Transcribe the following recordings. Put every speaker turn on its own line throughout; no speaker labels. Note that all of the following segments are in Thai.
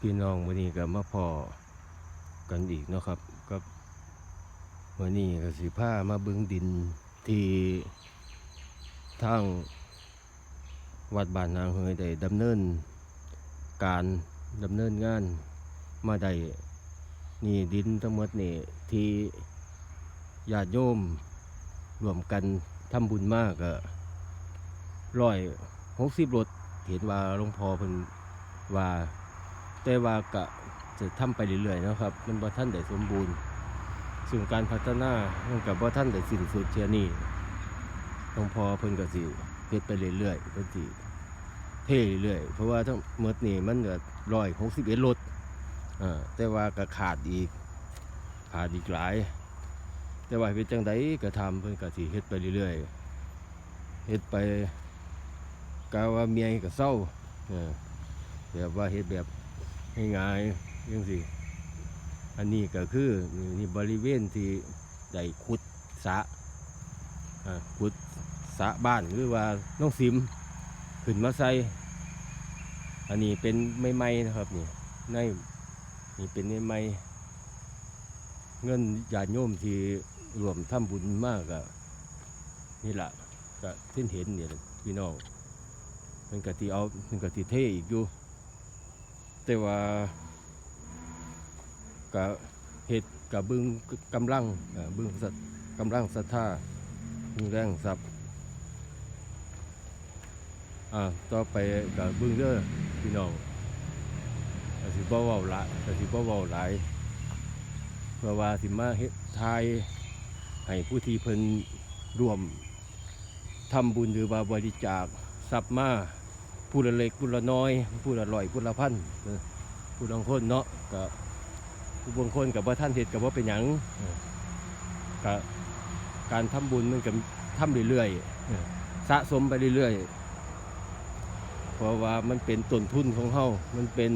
พี่น้องวันนี้ก็มาพอกันอีกนะครับกับวันนี้ก็สิผ้ามาเบึงดินที่ทางวัดบ้านนางเฮยได้ดำเนิน การดำเนินงานมาได้นี่ดินทั้งหมดนี่ที่ญาติโยมรวมกันทำบุญมากก็ร้อยหกสิบรถเห็นว่าหลวงพ่อเพิ่นว่า แต่ว่าก็จะทำไปเรื่อยๆนะครับ มันบ่ท่านได้สมบูรณ์ซึ่งการพัฒนามันกับบ่ท่านได้สิ้นสุดเชียนี่หลวงพ่อเพิ่นก็สิเฮ็ดไปเรื่อยๆเพิ่นสิเทเรื่อยๆเพราะว่าทั้งหมดนี่มันก็ร้อยหกสิบเอ็ดรถอ่าแต่ว่าก็ขาดอีก ขาดอีกหลาย แต่ว่าเป็นจังไดก็ทำเพิ่นก็สิเฮ็ดไปเรื่อยๆเฮ็ดไปกาว่าเมียก็เศร้าเออแบบว่าเฮ็ดแบบ ง่ายๆจังซี่อันนี้ก็คือนี่บริเวณที่ได้ขุดสะขุดสะบ้านหรือว่าน้องสิมขึ้นมาใส่อันนี้เป็นไม้ๆนะครับนี่ในนี่เป็นไม้ๆเงินญาติโยมที่รวมทำบุญมากก็นี่แหละก็เส้นเห็นเนี่ยพี่น้องมันก็ที่เอามันก็ที่เทอีกอยู่ แต่ว่าก็เหตุกับบึงกำลังบึงสัตกำลังศรัทธาบึงแรงทรัพย์อ่าต่อไปกับบึงเด้อพี่น้องกสิบ่เว้าหละกสิบ่เว้าหลายเพราะว่าสิมาเฮ็ดทายให้ผู้ที่เพิ่นร่วมทำบุญหรือว่าบริจาคทรัพย์มา ผู้ละเล็กผู้ละน้อยผู้ละร้อยผู้ละพันเออผู้บางคนเนาะก็ผู้บางคนกับว่าท่านเฮ็ดกับว่าเป็นหยังเออก็การทำบุญมันก็ทำเรื่อยๆเออสะสมไปเรื่อยๆเพราะว่ามันเป็นต้นทุนของเฮามันเป็น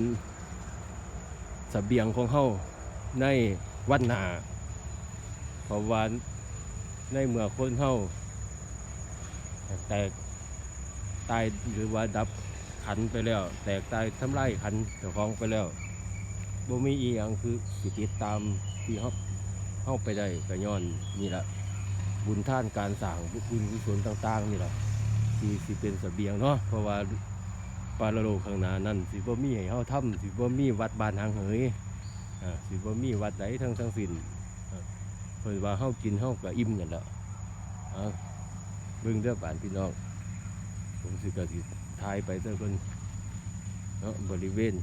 เสบียงของเฮาในวันหนาเพราะว่าในเมื่อคนเฮาแตก ตายหรือว่าดับขันไปแล้ว แตกตายทำลายขันเจ้าของไปแล้วบ่มีอีหยังคือสิติดตามที่เฮาเฮาไปได้ก็ย้อนนี่แหละบุญท่านการสร้างบุญกุศลต่าง ๆ นี่แหละที่สิเป็นเสบียงเนาะเพราะว่าปาลโลกข้างหน้านั้นสิบ่มีให้เฮาทำสิบ่มีวัดบ้านหางเหยอ่าสิบ่มีวัดใดทั้งทั้งสิ้นเพิ่นว่าเฮากินเฮาก็อิ่มกันแล้วอ่าเบิ่งเด้อบ้านพี่น้อง ผมสิกะสิทายไปเด้อเพิ่นเนาะบริเวณ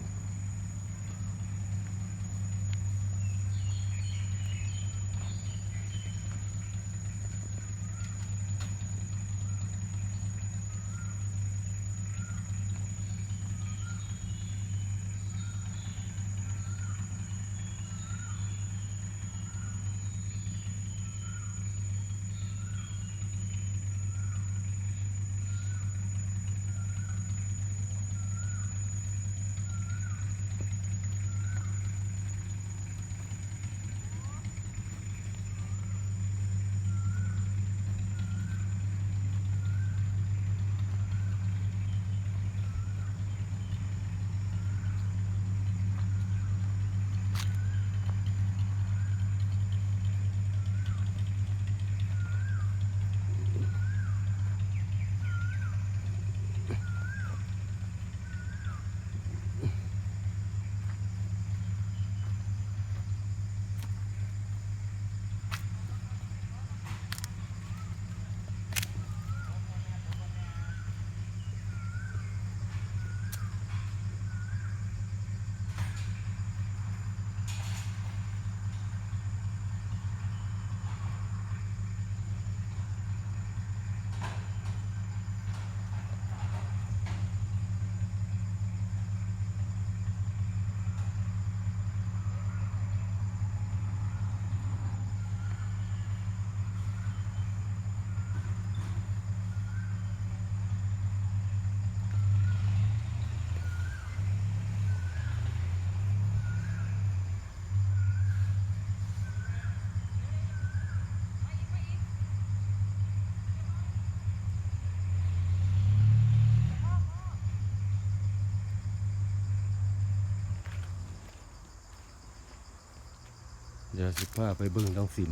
ดี๋ยวสิพาไปเบิ่งน้องสิม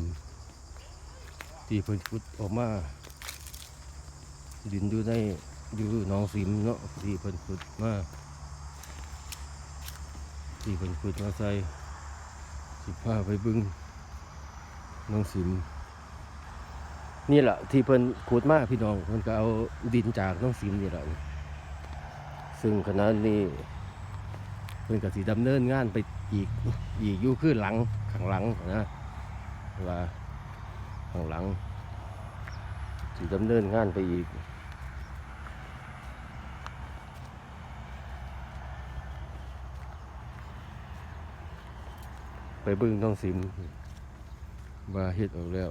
ที่เพิ่นขุดออกมาดินอยู่ในอยู่น้องสิมเนาะที่เพิ่นขุดมาที่เพิ่นขุดมาใส่สิพาไปเบิ่งน้องสิมนี่แหละที่เพิ่นขุดมาพี่น้องเพิ่นก็เอาดินจากน้องสิมนี่แหละซึ่งขณะนี้เพิ่นก็สิดำเนินงานไปอีกอีกอยู่คือหลัง ข้างหลังนะว่าข้างหลังสิดำเนินงานไปอีกไปบึ้งต้องสิมว่าเฮ็ดออกแล้ว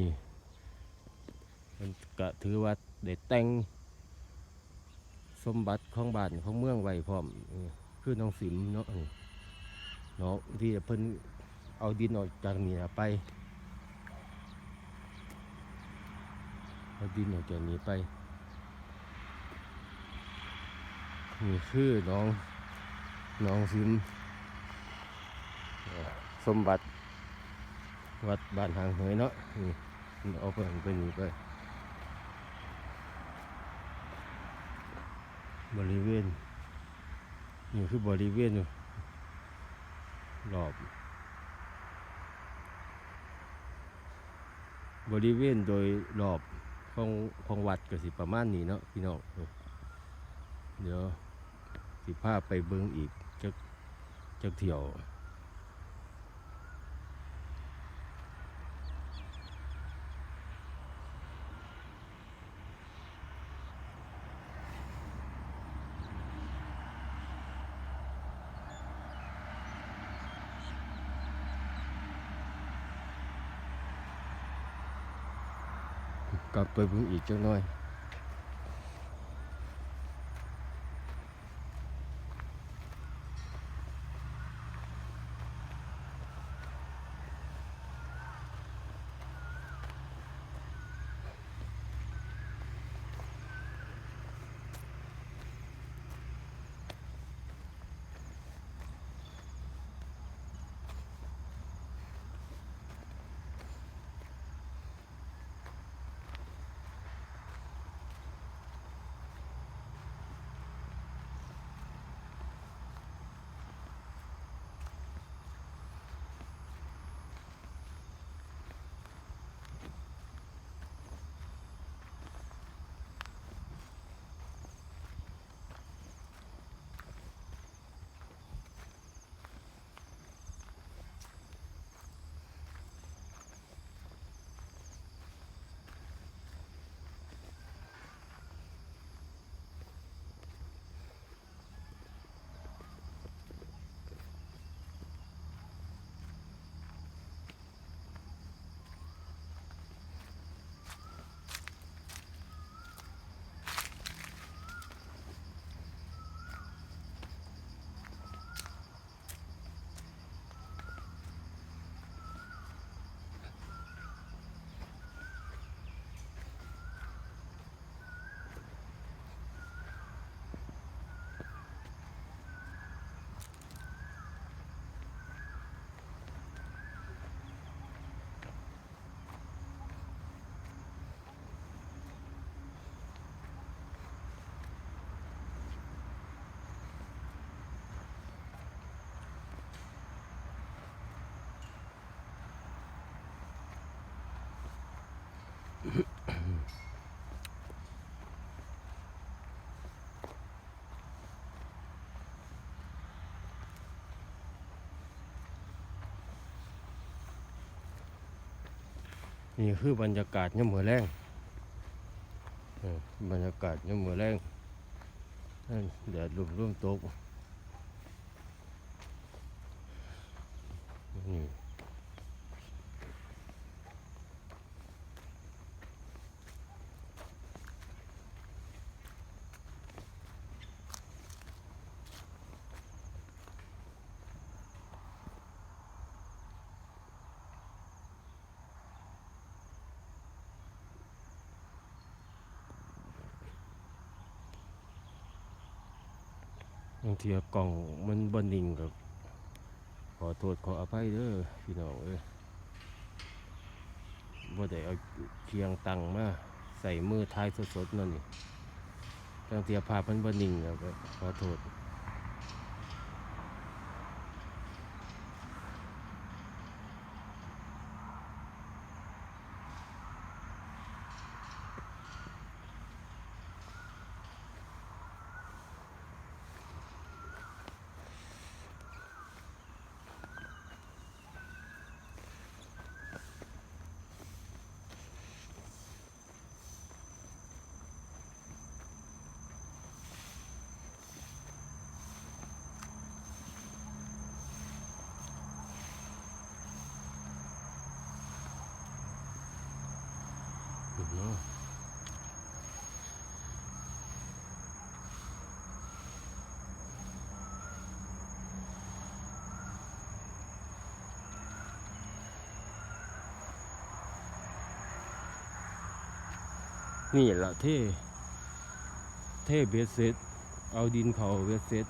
นี่มันก็ถือว่าได้แต่งสมบัติของบ้านของเมืองไว้พร้อมคือน้องสิมเนาะเนาะที่เพิ่นเอาดินออกจากนี่ไปเอาดินออกจากนี้ไปนี่คือน้องน้องสิมสมบัติวัดบ้านหางเหยเนาะนี่ เอาไปไปนี่ไปบริเวณนี่คือบริเวณรอบบริเวณโดยรอบของของวัดก็สิประมาณนี้เนาะพี่น้องเดี๋ยวสิพาไปเบิ่งอีกจักจักเที่ยว กลับไปเบิ่งอีกจักหน่อย นี่คือบรรยากาศยามมื้อแรงบรรยากาศยามมื้อแรงแดดลมร่มตกนี่ บางทีกล่องมันบันนิ่งกับขอโทษขออภัยเด้อพี่น้องเอ้ยบ่ได้เอาเคียงตังมาใส่มือท้ายสดๆนั่นนี่บางเทียภาพมันบันนิ่งครับขอโทษ นี่แหละเท่เท่เบสเซ็ตเอาดินเขาเบสเซ็ต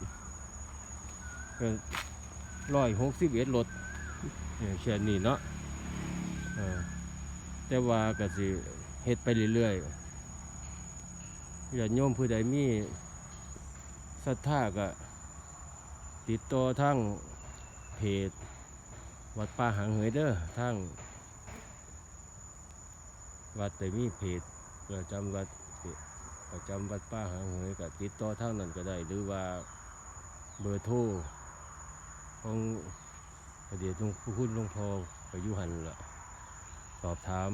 ร้อยหกสิบเอ็ดรถเช่นนี้เนาะเออแต่ว่าก็สิเฮ็ดไปเรื่อยๆญาติโยมผู้ใดมีศรัทธาก็ติดต่อทางเพจ วัดป่าหางเหยเด้อทางวัดแต่มีเพจ ประจำวัดประจำวัดป้าหางเหยก็ติดต่อทางนั้นก็ได้ หรือว่าเบอร์โทรของพระเดชหลวงพ่อคุณหลวงพ่อไปอยุหันละสอบถาม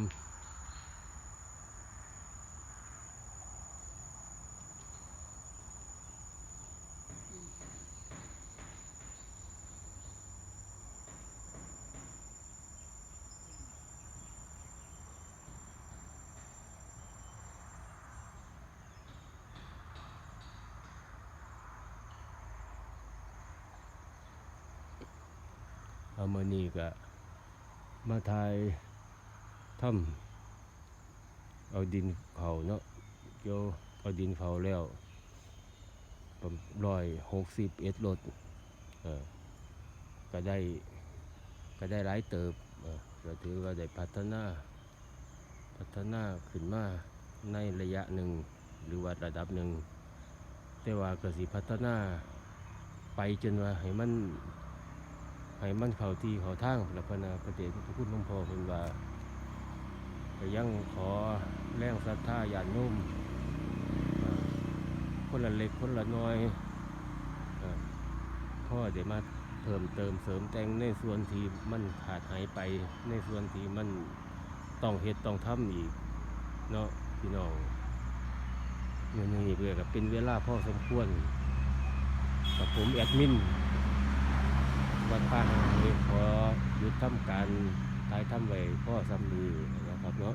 เอามานี่ก็มาทายถ้ำเอาดินเผาเนาะเกี่ยวเอาดินเผาแล้วร้อยหกสิบเอ็ดรถเออก็ได้ก็ได้หลายเติบเออก็ถือว่าได้พัฒนาพัฒนาขึ้นมาในระยะหนึ่งหรือว่าระดับหนึ่งแต่ว่าก็สิพัฒนาไปจนว่าให้มัน ให้มันเข้าที่เข้าทางแล้วพนาประเดชพระคุณหลวงพ่อเพิ่นว่าก็ยังขอแรงศรัทธาญาติโยมเอ่อคนละเล็กคนละน้อยพ่อเดี๋ยวมาเพิ่มเติมเสริมแต่งในส่วนที่มันขาดหายไปในส่วนที่มันต้องเฮ็ดต้องทำอีกเนาะพี่น้องเมื่อนี้เพื่อกับเป็นเวลาพ่อสมควรกับผมแอดมิน วัดป่าหางนี้ขอหยุดทำการตายทำไว้พ่อสำนีนะครับเนาะ